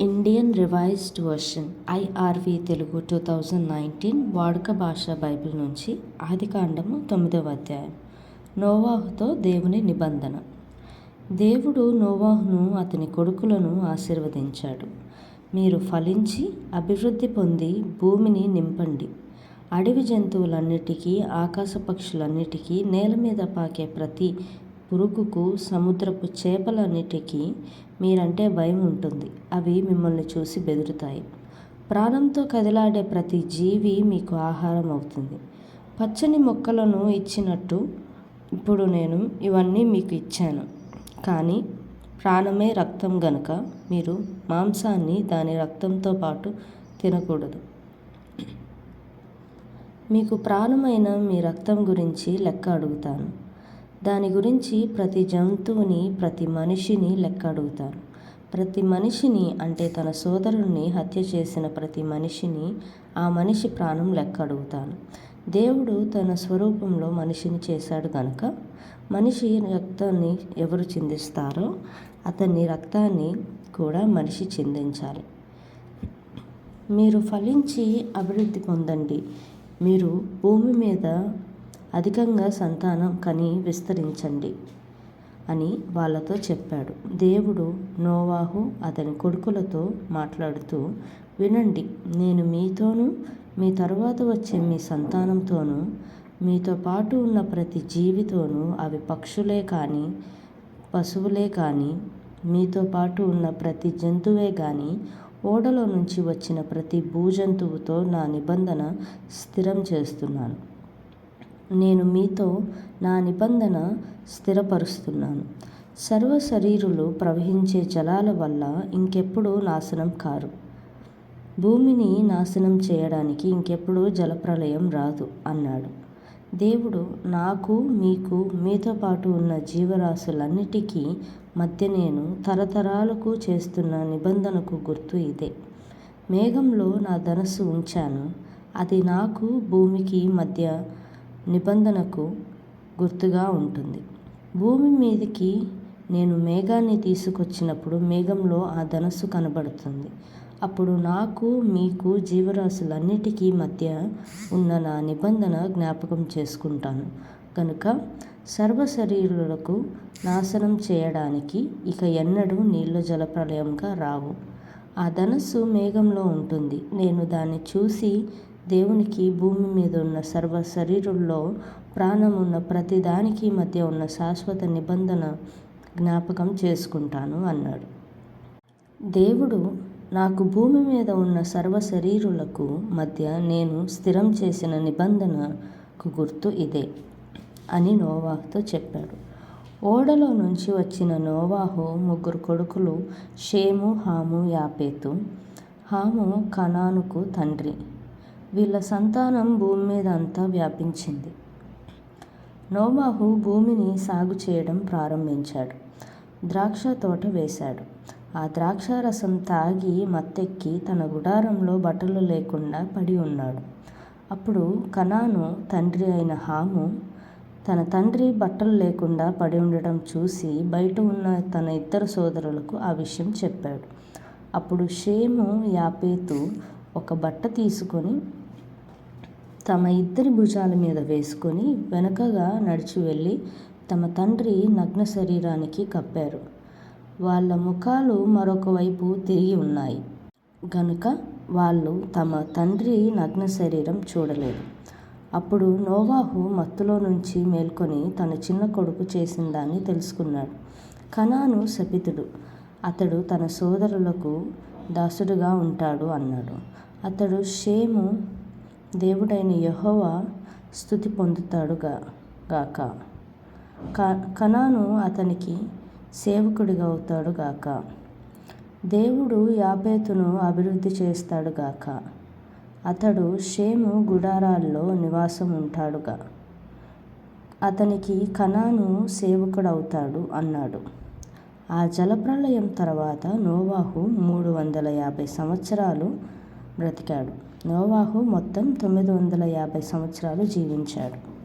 Indian revised version IRV Telugu two thousand nineteen వాడుక భాష Bible నుంచి ఆదికాండము తొమ్మిదవ అధ్యాయం. నోవాహుతో దేవుని నిబంధన. దేవుడు నోవాహును అతని కొడుకులను ఆశీర్వదించాడు. మీరు ఫలించి అభివృద్ధి పొంది భూమిని నింపండి. అడవి జంతువులన్నిటికీ ఆకాశ పక్షులన్నిటికీ నేల మీద పాకే ప్రతి పురుగుకు సముద్రపు చేపలన్నిటికీ మీరంటే భయం ఉంటుంది. అవి మిమ్మల్ని చూసి బెదురుతాయి. ప్రాణంతో కదిలాడే ప్రతి జీవి మీకు ఆహారం అవుతుంది. పచ్చని మొక్కలను ఇచ్చినట్టు ఇప్పుడు నేను ఇవన్నీ మీకు ఇచ్చాను. కానీ ప్రాణమే రక్తం గనుక మీరు మాంసాన్ని దాని రక్తంతో పాటు తినకూడదు. మీకు ప్రాణమైన మీ రక్తం గురించి లెక్క అడుగుతాను. దాని గురించి ప్రతి జంతువుని ప్రతి మనిషిని లెక్క అడుగుతాను ప్రతి మనిషిని అంటే తన సోదరుణ్ణి హత్య చేసిన ప్రతి మనిషిని ఆ మనిషి ప్రాణం లెక్క అడుగుతాను దేవుడు తన స్వరూపంలో మనిషిని చేశాడు కనుక మనిషి రక్తాన్ని ఎవరు చిందిస్తారో అతని రక్తాన్ని కూడా మనిషి చిందించాలి. మీరు ఫలించి అభివృద్ధి పొందండి. మీరు భూమి మీద అధికంగా సంతానం కని విస్తరించండి అని వాళ్ళతో చెప్పాడు. దేవుడు నోవాహు అతని కొడుకులతో మాట్లాడుతూ వినండి నేను మీతోనూ మీ తరువాత వచ్చే మీ సంతానంతోనూ మీతో పాటు ఉన్న ప్రతి జీవితోనూ అవి పక్షులే కానీ పశువులే కానీ మీతో పాటు ఉన్న ప్రతి జంతువే కానీ ఓడలో నుంచి వచ్చిన ప్రతి భూజంతువుతో నా నిబంధన స్థిరం చేస్తున్నాను. నేను మీతో నా నిబంధన స్థిరపరుస్తున్నాను. సర్వ శరీరులు ప్రవహించే జలాల వల్ల ఇంకెప్పుడు నాశనం కారు. భూమిని నాశనం చేయడానికి ఇంకెప్పుడు జలప్రలయం రాదు అన్నాడు. దేవుడు నాకు మీకు మీతో పాటు ఉన్న జీవరాశులన్నిటికీ మధ్య నేను తరతరాలకు చేస్తున్న నిబంధనకు గుర్తు ఇదే. మేఘంలో నా ధనస్సు ఉంచాను. అది నాకు భూమికి మధ్య నిబంధనకు గుర్తుగా ఉంటుంది. భూమి మీదకి నేను మేఘాన్ని తీసుకొచ్చినప్పుడు మేఘంలో ఆ ధనస్సు కనబడుతుంది. అప్పుడు నాకు మీకు జీవరాశులన్నిటికీ మధ్య ఉన్న నా నిబంధన జ్ఞాపకం చేసుకుంటాను. కనుక సర్వ శరీరులకు నాశనం చేయడానికి ఇక ఎన్నడూ నీళ్ళ జలప్రలయంగా రావు. ఆ ధనస్సు మేఘంలో ఉంటుంది. నేను దాన్ని చూసి దేవునికి భూమి మీద ఉన్న సర్వ శరీరుల్లో ప్రాణం ఉన్న ప్రతి దానికి మధ్య ఉన్న శాశ్వత నిబంధన జ్ఞాపకం చేసుకుంటాను అన్నాడు. దేవుడు నాకు భూమి మీద ఉన్న సర్వ శరీరులకు మధ్య నేను స్థిరం చేసిన నిబంధనకు గుర్తు ఇదే అని నోవాహుతో చెప్పాడు. ఓడలో నుంచి వచ్చిన నోవాహు ముగ్గురు కొడుకులు షేము హాము యాపేతు. హాము కనానుకు తండ్రి. వీళ్ళ సంతానం భూమి మీద అంతా వ్యాపించింది. నోవాహు భూమిని సాగు చేయడం ప్రారంభించాడు. ద్రాక్ష తోట వేశాడు. ఆ ద్రాక్షారసం తాగి మత్తెక్కి తన గుడారంలో బట్టలు లేకుండా పడి ఉన్నాడు. అప్పుడు కనాను తండ్రి అయిన హాము తన తండ్రి బట్టలు లేకుండా పడి ఉండడం చూసి బయట ఉన్న తన ఇద్దరు సోదరులకు ఆ విషయం చెప్పాడు. అప్పుడు షేము యాపేతు ఒక బట్ట తీసుకొని తమ ఇద్దరి భుజాల మీద వేసుకొని వెనకగా నడిచి వెళ్ళి తమ తండ్రి నగ్న శరీరానికి కప్పారు. వాళ్ళ ముఖాలు మరొక వైపు తిరిగి ఉన్నాయి. గనుక వాళ్ళు తమ తండ్రి నగ్న శరీరం చూడలేదు. అప్పుడు నోవాహు మత్తులో నుంచి మేల్కొని తన చిన్న కొడుకు చేసిన దాన్ని తెలుసుకున్నాడు. కనాను శపితుడు. అతడు తన సోదరులకు దాసుడుగా ఉంటాడు అన్నాడు. అతడు షేము దేవుడైన యహోవా స్థుతి పొందుతాడు గాక. కనాను అతనికి సేవకుడిగా అవుతాడు గాక. దేవుడు యాపేతును అభివృద్ధి చేస్తాడు గాక. అతడు షేము గుడారాల్లో నివాసం ఉంటాడుగా అతనికి కనాను సేవకుడవుతాడు అన్నాడు. ఆ జలప్రలయం తర్వాత నోవాహు మూడు వందల యాభై సంవత్సరాలు బ్రతికాడు. నోవాహు మొత్తం తొమ్మిది వందల యాభై సంవత్సరాలు జీవించాడు.